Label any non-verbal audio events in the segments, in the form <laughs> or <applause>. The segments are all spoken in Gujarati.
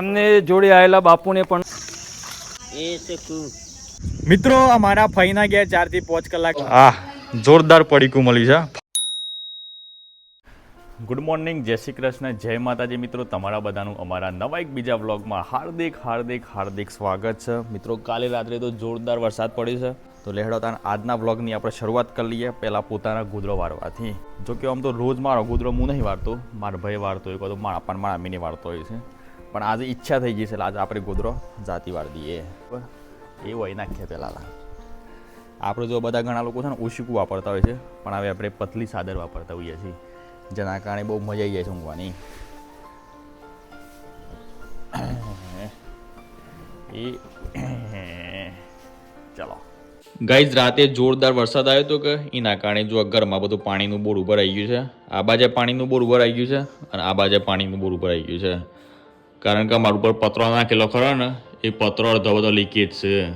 એમને જોડે આવેલા બાપુને પણ એ છે મિત્રો અમારા ફઈના ગયા ચારથી પાંચ કલાક હા જોરદાર પડીકું મળી છે. ગુડ મોર્નિંગ જય શ્રી કૃષ્ણ જય માતાજી. મિત્રો તમારા બધાનું અમારા નવા એક બીજા વ્લોગમાં હાર્દિક હાર્દિક હાર્દિક સ્વાગત છે. મિત્રો કાલે રાત્રે તો જોરદાર વરસાદ પડ્યો છે. તો લેહડો તાન આજના વ્લોગની આપણે શરૂઆત કરી લઈએ. પહેલાં પોતાના ગુદરો વારવાથી. જો કે આમ તો રોજ મારો ગુદરો હું નહીં વારતો મારો ભાઈ વારતો હોય તો મારા પણ મારા મીની વારતો હોય છે. પણ આજે ઈચ્છા થઈ ગઈ છે, એટલે આજે આપણે ગોદરો જાતિવાર દઈએ. એ હોય નાખીએ પહેલાં આપણે જો બધા ઘણા લોકો છે ને ઓશીકું વાપરતા હોય છે, પણ હવે આપણે પતલી સાદર વાપરતા હોઈએ છીએ, જેના કારણે બહુ મજા આવી જાય છે ઊંઘવાની. એ ચલો. ગાઈઝ, રાતે જોરદાર વરસાદ આવ્યો હતો કે, એના કારણે જો ઘરમાં બધું પાણીનું બોર ઉભર આવી ગયું છે, આ બાજે પાણીનું બોર ઉભર આવી ગયું છે અને આ બાજે પાણીનું બોર ઉભર આવી ગયું છે. કારણ કે મારા ઉપર પતરો નાખેલો ખરો ને, એ પતરો અડધો બધો લીકેજ છે.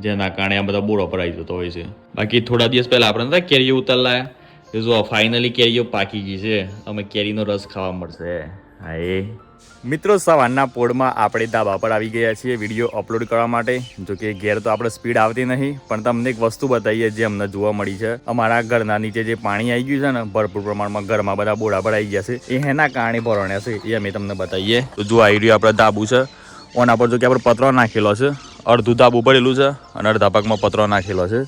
જેના કારણે આ બધા બોર અપરાઈ જતો હોય છે. બાકી થોડા દિવસ પહેલા આપણે નતા કેરીઓ એ જો ફાઇનલી કેરીઓ પાકી ગઈ છે. અમે કેરીનો રસ ખાવા મળશે. હા એ. મિત્રો, સવારના પોળમાં આપણે ધાબા પર આવી ગયા છીએ વીડિયો અપલોડ કરવા માટે. જો કે ઘેર તો આપણે સ્પીડ આવતી નહીં, પણ તમને એક વસ્તુ બતાવીએ જે અમને જોવા મળી છે. અમારા ઘરના નીચે જે પાણી આવી ગયું છે ને, ભરપૂર પ્રમાણમાં ઘરમાં બધા બોડા ભરાઈ ગયા છે. એ એના કારણે ભરણ્યા છે, એ અમે તમને બતાવીએ. તો જો આવી રહ્યું આપણે ધાબુ છે, ઓના પર જો કે આપણે પતરો નાખેલો છે. અડધું ધાબુ ભરેલું છે અને અડધા ભાગમાં પતરો નાખેલો છે.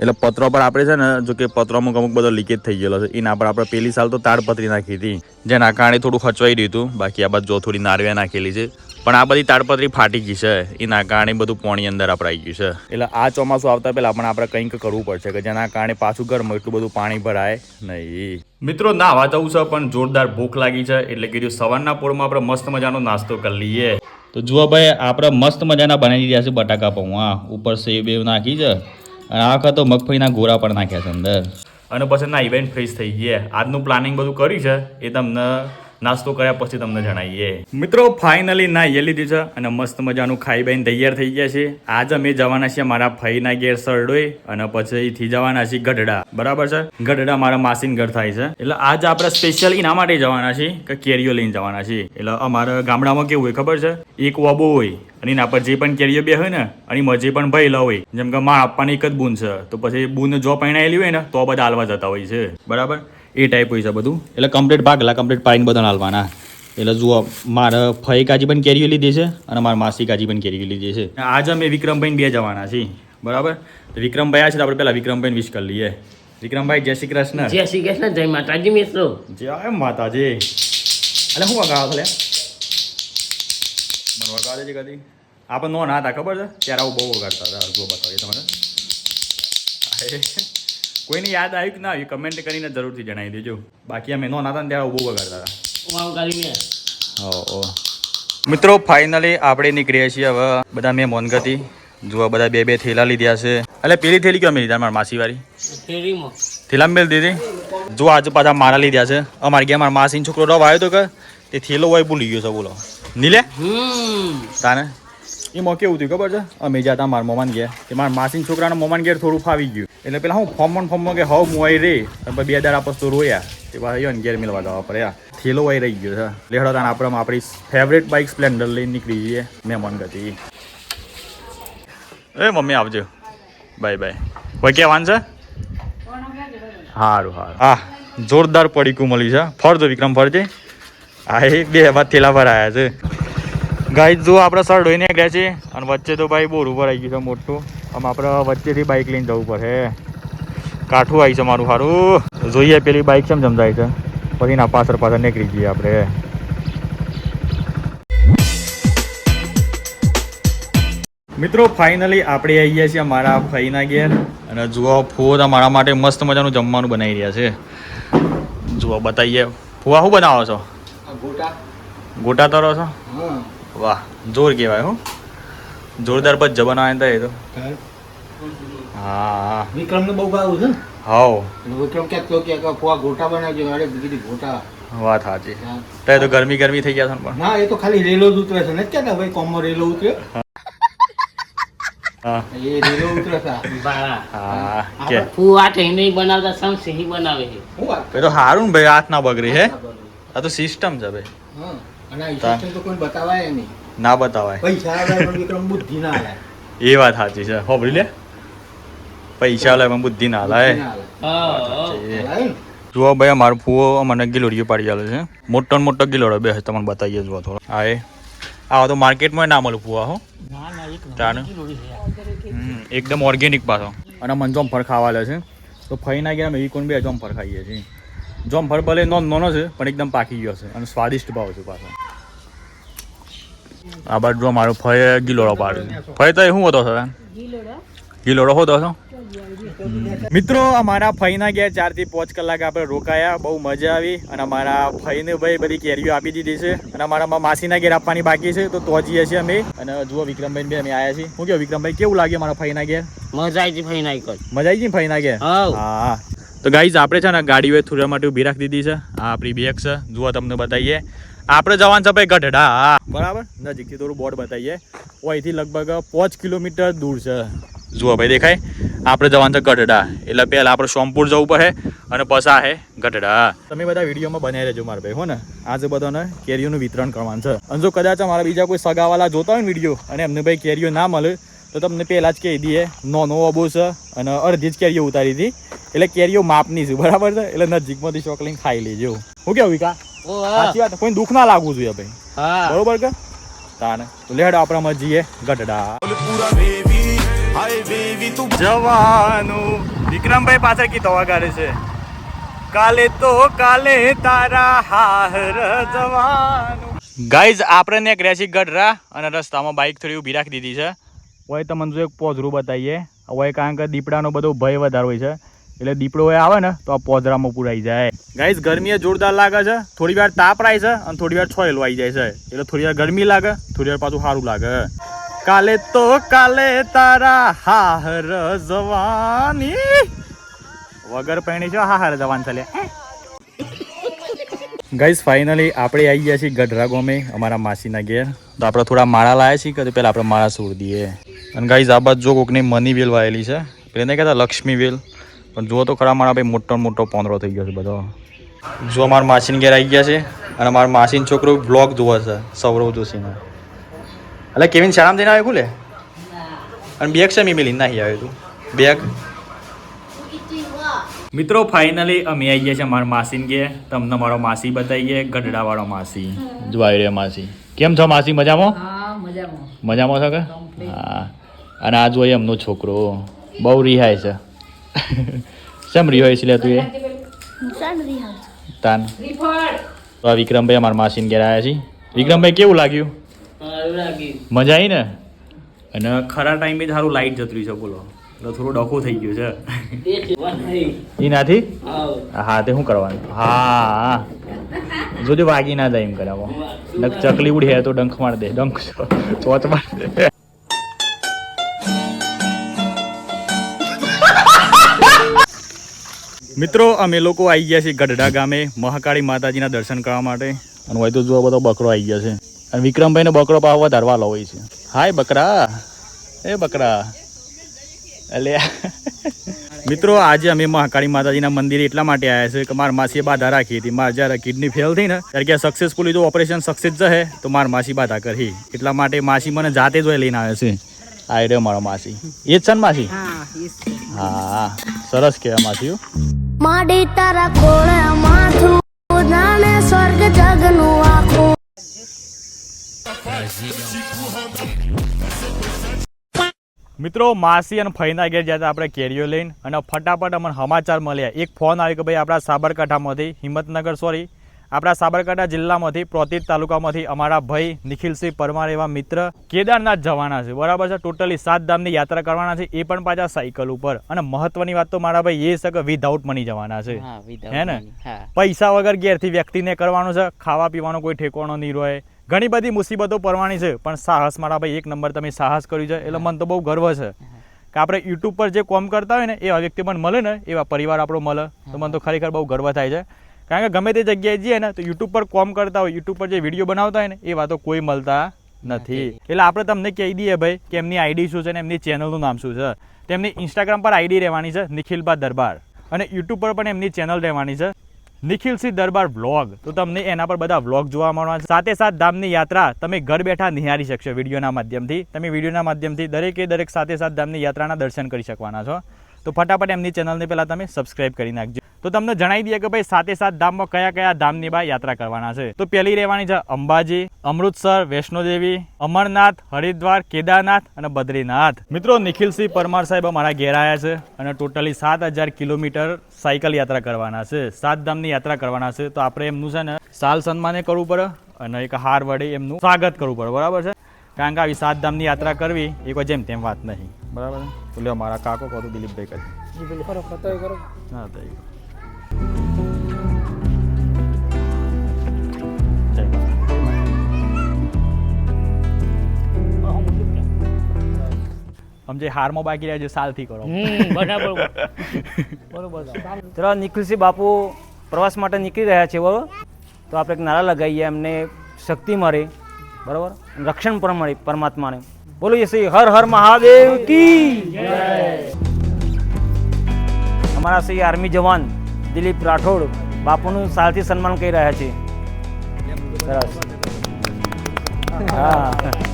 એટલે પત્રો પર આપણે છે ને જો કે પત્રોમાં અમુક બધો લીકેજ થઈ ગયેલો છે. એના પર આપણે પેલી સાલ તો તાડપત્રી નાખી હતી. જેના કારણે થોડું ખચવાઈ રહ્યું હતું. બાકી આ બાજુ જો થોડી નારવે નાખેલી છે. પણ આ બધી તાડપત્રી ફાટી ગઈ છે. એના કારણે બધું પાણી અંદર આપણે આવી ગયું છે. એટલે આ ચોમાસું આવતા પહેલા પણ આપણે કંઈક કરવું પડશે કે જેના કારણે પાછું ઘરમાં એટલું બધું પાણી ભરાય નહીં. મિત્રો ના વાત આવું છે પણ જોરદાર ભૂખ લાગી છે. એટલે કીધું સવારના પોળમાં આપણે મસ્ત મજાનો નાસ્તો કરી લઈએ. તો જુઓ ભાઈ આપણે મસ્ત મજાના બનાવી દીધા છે બટાકા પૌવા. ઉપર સેવ બેવ નાખી છે. અને આ વખત તો મગફળીના ગોળા પણ નાખ્યા છે અંદર. અને પછી ના ઇવેન્ટ ફ્રેશ થઈ ગયા આજનું પ્લાનિંગ બધું કર્યું છે. એ તમને નાસ્તો કર્યા પછી તમને જણાવીએ મિત્રો ફાઇનલી ના લીધું છે અને મસ્ત મજાનું ખાઈ બાઈને તૈયાર થઈ ગયા છે આજે અમે જવાના છીએ મારા ફઈના ઘેર સરડોય અને પછી અહીંથી જવાના છીએ ગઢડા. બરાબર છે? ગઢડા મારા માસીન ઘર થાય છે. એટલે આજ આપણે સ્પેશિયલ એના માટે જવાના છીએ કે કેરીઓ લઈને જવાના છીએ. એટલે અમારા ગામડામાં કેવું હોય ખબર છે? એક વાબો હોય અને એના પર જે પણ કેરીઓ બે હોય ને, અને મજે પણ ભયેલા હોય, જેમ કે માં આપવાની એક જ બૂન છે, તો પછી બૂન જો પહેણાયેલી હોય ને, તો બધા હાલવા જતા હોય છે. બરાબર? એ ટાઈપ હોય છે બધું. એટલે કમ્પ્લીટ ભાગલા કમ્પ્લીટ પાડીને બધાને હાલવાના. એટલે જુઓ મારે ફઈ કાજી પણ કેરીઓ લીધી છે અને મારા માસી કાજી પણ કેરીઓ લીધી છે. આજે અમે વિક્રમભાઈ બે જવાના છીએ. બરાબર? તો વિક્રમભાઈ આ છે તો આપણે પહેલાં વિક્રમભાઈ વિશ કરી લઈએ. વિક્રમભાઈ જય શ્રી કૃષ્ણ. જય શ્રી કૃષ્ણ જય માતાજી મિત્રો. જય માતાજી. એટલે શું વગાડો લે? મને વગાડે છે કદી. આપણે નો ના હતા ખબર છે? ત્યારે આવું બહુ વગાડતા હતા. જો બતાવીએ તમને. અરે, કોઈને યાદ આવ્યું કે ના આવ્યું કમેન્ટ કરીને જરૂરથી જણાવી દેજો. બાકી અમે નો હતા ને ત્યારે બહુ વગાડતા હતા. મિત્રો ફાઇનલી આપણે નીકળીએ છીએ હવે. બધા મેં મોનગતી. જુઓ બધા બે બે થેલા લીધા છે. એટલે પેલી થેલી કેમ લીધા મારા માસીવાળી? થેલા મેલ દીધી જો આજે પાછા મારા લીધા છે. અમારે ગયા મારા માસીનો છોકરો રવ આવ્યો તો કે તે થેલો હોય ભૂલી ગયો છે બોલો. નીલે? તાને? એમાં કેવું થયું ખબર છે? અમે જ્યાં હતા, મારા મોમાન ગયા કે મારા માસીન છોકરાના મોમાન ઘેર થોડું ફાવી ગયું. એટલે પેલા હું ફોર્મમાં ફોર્મમાં કે હવ મોય રે. પછી બે દાડા પછી તો રોયા. તે પાછા ને ઘેર મેળવા જવા પડ્યા થેલો વાય રહી ગયો છે. લેહડો તાને આપણે આપણી ફેવરેટ બાઇક સ્પ્લેન્ડર લઈને નીકળી જઈએ મહેમાન ગતિ. એ મમ્મી આવજો. બાય બાય કોઈ કહેવાનું છે સારું સારું હા, જોરદાર પડીકું મળી છે. ફરજો વિક્રમ, ફરજે. હા એ બે વાત થેલા આવ્યા છે. ગાઈ જો આપણે સર ડોઈને ગયા છે અને વચ્ચે તો ભાઈ બોર ઉપર આવી ગયું છે મોટું. આમ આપણે વચ્ચેથી બાઇક લઈને જવું પડે. કાઠું આવી છે મારું સારું જોઈએ પેલી બાઇક કેમ જમજાય છે. પછી ના પાછળ પાછળ નીકળી જઈએ આપણે. મિત્રો ફાઇનલી આપણે આવી ગયા છીએ મારા ફઈના ઘેર. અને જુઓ ફુવા મારા માટે મસ્ત મજાનું જમવાનું બનાવી રહ્યા છે. જુઓ બતાવીએ ફુવા શું બનાવો છો? ગોટા. ગોટા તરો છો? વાહ જોર કહેવાય હો. જોરદાર બજ બનાવે એ તો. હા હા. વિક્રમ ને બહુ ભાવ છે? હાઉ વિક્રમ કે તો કે ફોવા ગોટા બનાવજો અરે બીજી ગોટા. વાત સાચી. તો તો ગરમી ગરમી થઈ ગયા છે પણ. ના એ તો ખાલી રેલો જ ઉતરે છે. ને કે ભાઈ કોમો રેલો ઉતરે? હા. એ રેલો ઉતરે છે. હા કે. ફુવા નહીં બનાવતા સમ સિંહ બનાવે છે. એ તો હારું ને ભાઈ હાથ ના બગડી હે? આ તો સિસ્ટમ છે ભાઈ. હા. અને આ હિસાબ તો કોઈ બતાવાય નહીં. ના બતાવાય. એ વાત સાચી છે. હોભરી લે. પૈસા લાવે પણ બુદ્ધિ ના ને? જુઓ ભાઈ અમારો ફૂવો મને ગિલોડીઓ પાડી ચાલે છે. મોટો ને મોટો ગિલોડો બે તમને બતાવીએ જુઓ થોડો. હા એ. આવા તો માર્કેટમાં ના મળું ફૂવા હો. ના ના એક તાને હમ, એકદમ ઓર્ગેનિક પાછો. અને મને જોમફળ ખાવા લે છે તો ફઈ ના ગયા એવી કોણ બે જોમફળ ખાઈએ છીએ. જોમફળ ભલે નો નોનો છે પણ એકદમ પાકી ગયો છે અને સ્વાદિષ્ટ ભાવ છે પાછો. આ બાજુ જો મારો ફઈ ગિલોડો પાડે ફઈ તો શું હતો સર ગિલોડો? હોતો છો મિત્રો અમારા ફઈના ગયા ચારથી પાંચ કલાક આપણે રોકાયા બહુ મજા આવી અને અમારા ફઈને ભાઈ બધી કેરીઓ આપી દીધી છે અને અમારા મા- માસીના ઘેર આપવાની બાકી છે તો તો જઈએ છીએ અમે. અને જુઓ વિક્રમભાઈ બી અમે આવ્યા છીએ. હું કહ્યું વિક્રમભાઈ કેવું લાગ્યું મારા ફઈના ઘેર? મજા આવી ફઈના ઘેર મજા આવી ફઈના ઘેર? હા. તો ગાઈઝ આપણે છે ને ગાડી હવે થોડા માટે ઊભી રાખી દીધી છે. આ આપણી બેગ છે. જુઓ તમને બતાવીએ. આપણે જવાનું છે ભાઈ ગઢડા. હા બરાબર? નજીકથી થોડું બોર્ડ બતાવીએ. અહીંથી લગભગ પાંચ કિલોમીટર દૂર છે. જુઓ ભાઈ દેખાય? આપણે જવાનું છે ગઢડા. એટલે પહેલાં આપણે સોમપુર જવું પડે અને પસા હે ગઢડા. તમે બધા વિડીયોમાં બનાવી રહેજો મારા ભાઈ હો ને? આજે બધાને કેરીઓનું વિતરણ કરવાનું છે. અને જો કદાચ મારા બીજા કોઈ સગાવાલા જોતા હોય ને વીડિયો અને એમને ભાઈ કેરીઓ ના મળે તો તમને પહેલાં જ કહી દઈએ નોનો અબો છે અને અડધી જ કેરીઓ ઉતારી હતી. એટલે કેરીઓ માપની છે બરાબર છે? એટલે નજીકમાંથી શોખ લઈને ખાઈ લેજો. હું કેવું વિકા? સાચી વાત કોઈ દુઃખ ના લાગવું જોઈએ ભાઈ. હા. બરોબર કે? તાને. તો લેડ આપણા જઈએ ગઢડા. જવાનું. વિક્રમભાઈ પાછળ કી તવા ગાડે છે. કાલે તો કાલે તારા હાર જવાનું. ગાઈઝ આપણે ને ક્રેશી ગઢરા અને રસ્તામાં બાઇક થોડી ઊભી રાખી દીધી છે. હોય તમને જો એક પોઝરું બતાવીએ હોય કારણ કે દીપડાનો બધો ભય વધારે હોય છે, એટલે દીપડો હોય આવે ને, તો આ પોઝરામાં પુરાઈ જાય. ગાઈસ ગરમી જોરદાર લાગે છે. થોડી વાર તાપ રાય છે અને થોડી વાર છોયેલું આવી જાય છે. એટલે થોડી વાર ગરમી લાગે, થોડી વાર પાછું સારું લાગે. કાલે તો કાલે તારા હાહર જવાની. વગર પહેણી છો, હાહર જવાન ચાલે ગાઈઝ ફાઇનલી આપણે આવી ગયા છીએ ગઢરા ગોમે, અમારા માસીના ઘેર. તો આપણે થોડા માળા લાયા છીએ, કે પહેલાં આપણે માળા છોડી દઈએ અને ગાઈઝ આ બાજુ જો કોકની મની વેલ વાયેલી છે. પેલે નહીં કહેતા લક્ષ્મી વેલ પણ જુઓ તો ખરા મારા ભાઈ મોટો મોટો પોંદરો થઈ ગયો છે બધો. જો અમારા માસીન ઘેર આવી ગયા છે અને મારા માસીન છોકરો બ્લોગ જોવે છે સૌરવ જોશીનો. એટલે કેવિન શાળામાં જઈને આવ્યો લે અને બેગ છે મેં લઈને નહીં આવ્યો તું. બેગ મિત્રો ફાઇનલી અમે આવી ગયા છે મારા માસીને ઘેર. તમને મારો માસી બતાવીએ ગઢડાવાળો માસી. જો આવી રહ્યો માસી. કેમ છો માસી? મજામાં? મજામાં. મજામાં છો કે? હા. અને આ જોઈએ એમનો છોકરો. બહુ રિહાય છે. શેમ રિહાય છે લે તું એ? તાન. તો આ વિક્રમભાઈ અમારા માસીને ઘેર આવ્યા છીએ વિક્રમભાઈ કેવું લાગ્યું? મજા આવી ને? અને ખરા ટાઈમે સારું લાઈટ જતું રહ્યું છે બોલો. એટલે થોડું ડખું થઈ ગયું છે. એનાથી હા તે શું કરવાનું? હા. જોજો વાગી ના જાય એમ કરાવો ચકલી ઉડી હે તો ડંખ માર દે ડંખ ચોચ માર દે. મિત્રો અમે લોકો આવી ગયા છીએ ગઢડા ગામે મહાકાળી માતાજીના દર્શન કરવા માટે. અને હોય તો જોવા બધો બકરો આવી ગયા છે. અને વિક્રમભાઈને બકરો પાવ ધરવા હોય છે. હાય બકરા. એ બકરા. એટલે <laughs> મિત્રો આજે અમે મહાકાળી માતાજીના મંદિરે એટલા માટે આવ્યા છે કે મારા માસીએ બાધા રાખી હતી. મારે જ્યારે કિડની ફેલ થઈ ને ત્યારે કે સક્સેસફુલી જો ઓપરેશન સક્સેસ જશે તો મારા માસી બાધા કરી. એટલા માટે માસી મને જાતે જ લઈને આવે છે. આ રહ્યો મારો માસી. એ જ છે ને માસી? હા છે. સરસ કહેવાય માસી. માડી તારા કોળ માથું જાણે સ્વર્ગ જગનું આખું. મિત્રો, માસી અને ફઈના ઘેર જતા આપણે કેરીઓ લઈને અને ફટાફટ અમને સમાચાર મળ્યા. એક ફોન આવ્યો કે ભાઈ, આપણા સાબરકાંઠામાંથી હિંમતનગર સોરી આપણા સાબરકાંઠા જિલ્લામાંથી પ્રોતિત તાલુકામાંથી અમારા ભાઈ નિખિલસિંહ પરમાર એવા મિત્ર કેદારનાથ જવાના છે. બરાબર છે? ટોટલી સાત ધામની યાત્રા કરવાના છે. એ પણ પાછા સાયકલ ઉપર. અને મહત્વની વાત તો મારા ભાઈ એ છે કે વિધાઉટ મની જવાના છે. હા ને? પૈસા વગર ઘેરથી વ્યક્તિને કરવાનું છે. ખાવા પીવાનો કોઈ ઠેકાણો નહીં રહે. ઘણી બધી મુસીબતો પરવાની છે. પણ સાહસ મારા ભાઈ એક નંબર તમે સાહસ કર્યું છે. એટલે મને તો બહુ ગર્વ છે. કે આપણે યુટ્યુબ પર જે કોમ કરતા હોય ને એવા વ્યક્તિ પણ મળે ને એવા પરિવાર આપણો મળે. તો મને તો ખરેખર બહુ ગર્વ થાય છે. કારણ કે ગમે તે જગ્યાએ જઈએ ને તો યુટ્યુબ પર કોમ કરતા હોય યુટ્યુબ પર જે વીડિયો બનાવતા હોય ને એ વાતો કોઈ મળતા નથી. એટલે આપણે તમને કહી દઈએ ભાઈ કે એમની આઈડી શું છે ને એમની ચેનલનું નામ શું છે? તેમની ઇન્સ્ટાગ્રામ પર આઈડી રહેવાની છે નિખિલભા દરબાર અને યુટ્યુબ પર પણ એમની ચેનલ રહેવાની છે નિખિલ સિંહ દરબાર વ્લોગ તો તમને એના પર બધા વ્લોગ જોવા મળવાના છે. સાથે સાથ ધામની યાત્રા તમે ઘર બેઠા નિહાળી શકશો વિડીયોના માધ્યમથી. તમે વિડીયોના માધ્યમથી દરેકે દરેક સાથે સાથ ધામની યાત્રાના દર્શન કરી શકવાના છો. તો ફટાફટ એમની ચેનલને પહેલાં તમે સબસ્ક્રાઈબ કરી નાખજો. તો તમને જણાવી દઈએ કે ભાઈ સાતે સાત ધામમાં કયા કયા ધામની બા યાત્રા કરવાના છે. તો પહેલી રહેવાની છે અંબાજી અમૃતસર વૈષ્ણોદેવી અમરનાથ હરિદ્વાર કેદારનાથ અને બદ્રીનાથ. મિત્રો નિખિલસિંહ પરમાર સાહેબ અમારા ઘેર આવ્યા છે અને ટોટલી સાત હજાર કિલોમીટર સાયકલ યાત્રા કરવાના છે. સાત ધામની યાત્રા કરવાના છે. તો આપણે એમનું છે ને સાલ સન્માને કરવું પડે અને એક હાર વડે એમનું સ્વાગત કરવું પડે. બરાબર છે? કારણ કે આવી સાત ધામની યાત્રા કરવી એ કોઈ જેમ તેમ વાત નહીં. બરાબર તો લ્યો મારા કાકો કહો દિલીપભાઈ કરી. હા તો આમ જે હારમાં બાકી રહ્યા છે સાલથી કરો. બરાબર. બરોબર. ચલો નિખિલસિંહ બાપુ પ્રવાસ માટે નીકળી રહ્યા છે બરાબર? તો આપણે એક નારા લગાવીએ એમને શક્તિ મળે બરાબર? રક્ષણ પણ મળે પરમાત્માને. બોલો શ્રી હર હર મહાદેવ કી અમારા શ્રી આર્મી જવાન દિલીપ રાઠોડ બાપુનું સાલથી સન્માન કરી રહ્યા છે. સરસ. હા.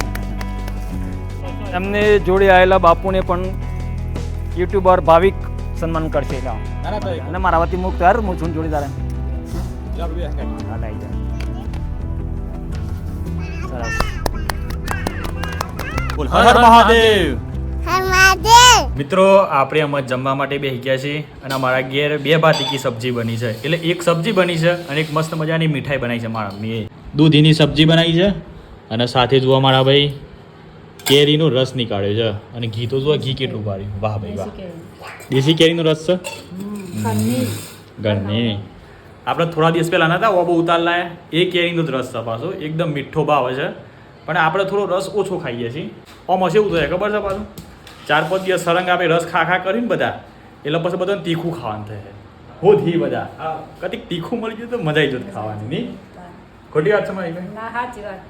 એમને જોડે આવેલા બાપુને પણ યુટ્યુબર ભાવિક સન્માન કરશે અને મારા વતી મુક્ત હર હું છું જોડીદાર મિત્રો આપણે આમાં જમવા માટે બે ગયા છીએ અને અમારા ઘેર બે ભાતીકી સબ્જી બની છે. એટલે એક સબ્જી બની છે અને એક મસ્ત મજાની મીઠાઈ બનાવી છે મારા મમ્મીએ દૂધીની સબ્જી બનાવી છે અને સાથે જોવા મારા ભાઈ કેરીનો રસ નીકાળ્યો છે. અને ઘી તો જોવા ઘી કેટલું પાડ્યું વાહ ભાઈ વાહ. દેશી કેરીનો રસ છે? ઘરની. આપણે થોડા દિવસ પહેલા નતા ઓબો ઉતાર લાયા. એ કેરીનો જ રસ છે પાછો. એકદમ મીઠો ભાવ છે. પણ આપણે થોડો રસ ઓછો ખાઈએ છીએ. આમાં એવું થાય ખબર છે પાછું? ચાર પાંચ દિવસ સરંગ આપણે રસ ખા ખા કરીને બધા. એટલે પછી બધાને તીખું ખાવાનું થાય હો હોધી બધા. કતિક તીખું મળી ગયું તો મજા આવી જત ખાવાની નહીં? ખોટી વાત છે મારી ના સાચી વાત.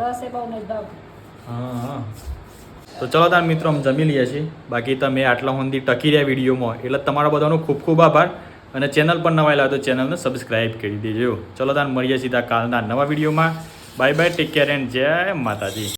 રસ એ બહુ નહીં હા. તો ચલો તાર મિત્રો, અમે જમી લઈએ છીએ. બાકી તમે આટલા સુધી ટકી રહ્યા વિડીયોમાં. એટલે તમારા બધાનો ખૂબ ખૂબ આભાર. અને ચેનલ પર નવા લાવે તો ચેનલને સબસ્ક્રાઈબ કરી દેજો. ચલો તાર મળીએ સીધા કાલના નવા વિડીયોમાં. Bye bye, take care and જય માતાજી.